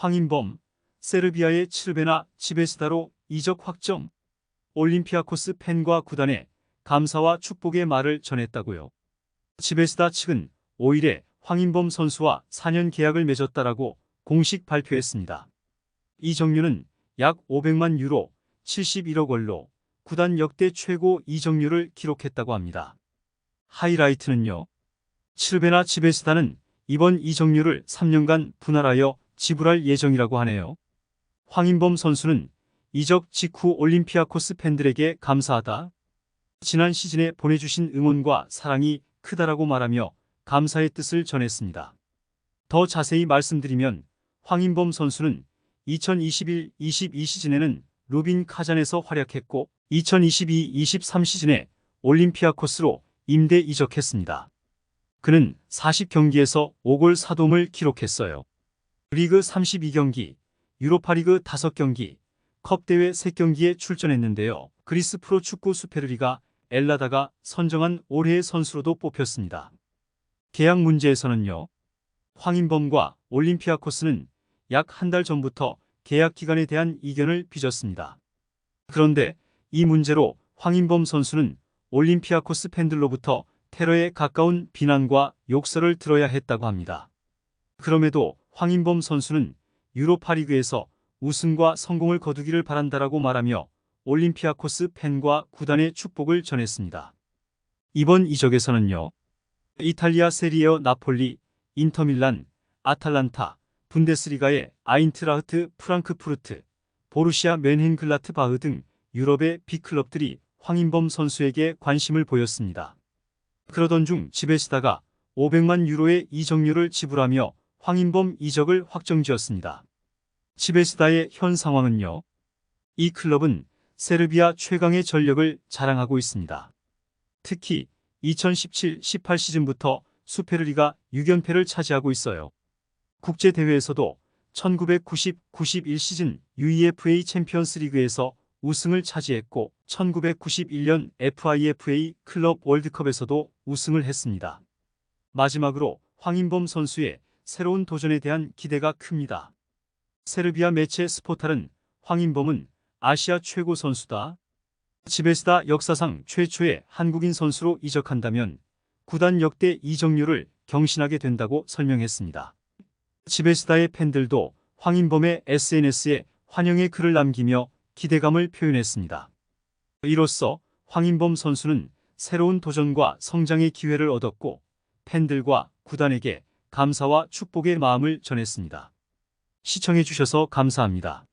황인범, 세르비아의 칠베나 지베스다로 이적 확정. 올림피아코스 팬과 구단에 감사와 축복의 말을 전했다고요. 지베스다 측은 5일에 황인범 선수와 4년 계약을 맺었다라고 공식 발표했습니다. 이적료는 약 500만 유로, 71억 원로 구단 역대 최고 이적료를 기록했다고 합니다. 하이라이트는요. 칠베나 지베스다는 이번 이적료를 3년간 분할하여 지불할 예정이라고 하네요. 황인범 선수는 이적 직후 올림피아코스 팬들에게 감사하다. 지난 시즌에 보내주신 응원과 사랑이 크다라고 말하며 감사의 뜻을 전했습니다. 더 자세히 말씀드리면 황인범 선수는 2021-22 시즌에는 루빈 카잔에서 활약했고 2022-23 시즌에 올림피아 코스로 임대 이적했습니다. 그는 40경기에서 5골 4도움을 기록했어요. 리그 32경기, 유로파리그 5경기, 컵대회 3경기에 출전했는데요. 그리스 프로축구 수페르리가 엘라다가 선정한 올해의 선수로도 뽑혔습니다. 계약 문제에서는요. 황인범과 올림피아코스는 약 한 달 전부터 계약 기간에 대한 이견을 빚었습니다. 그런데 이 문제로 황인범 선수는 올림피아코스 팬들로부터 테러에 가까운 비난과 욕설을 들어야 했다고 합니다. 그럼에도 황인범 선수는 유로파리그에서 우승과 성공을 거두기를 바란다라고 말하며 올림피아코스 팬과 구단의 축복을 전했습니다. 이번 이적에서는요. 이탈리아 세리에어 나폴리, 인터밀란, 아탈란타, 분데스리가의 아인트라흐트 프랑크푸르트, 보루시아 멘헨글라트 바흐 등 유럽의 빅클럽들이 황인범 선수에게 관심을 보였습니다. 그러던 중 지베시다가 500만 유로의 이적료를 지불하며 황인범 이적을 확정지었습니다. 지베시다의 현 상황은요. 이 클럽은 세르비아 최강의 전력을 자랑하고 있습니다. 특히 2017-18 시즌부터 수페르리가 6연패를 차지하고 있어요. 국제대회에서도 1990-91 시즌 UEFA 챔피언스 리그에서 우승을 차지했고 1991년 FIFA 클럽 월드컵에서도 우승을 했습니다. 마지막으로 황인범 선수의 새로운 도전에 대한 기대가 큽니다. 세르비아 매체 스포탈은 황인범은 아시아 최고 선수다. 지베스다 역사상 최초의 한국인 선수로 이적한다면 구단 역대 이적료를 경신하게 된다고 설명했습니다. 지베스다의 팬들도 황인범의 SNS에 환영의 글을 남기며 기대감을 표현했습니다. 이로써 황인범 선수는 새로운 도전과 성장의 기회를 얻었고 팬들과 구단에게 감사와 축복의 마음을 전했습니다. 시청해주셔서 감사합니다.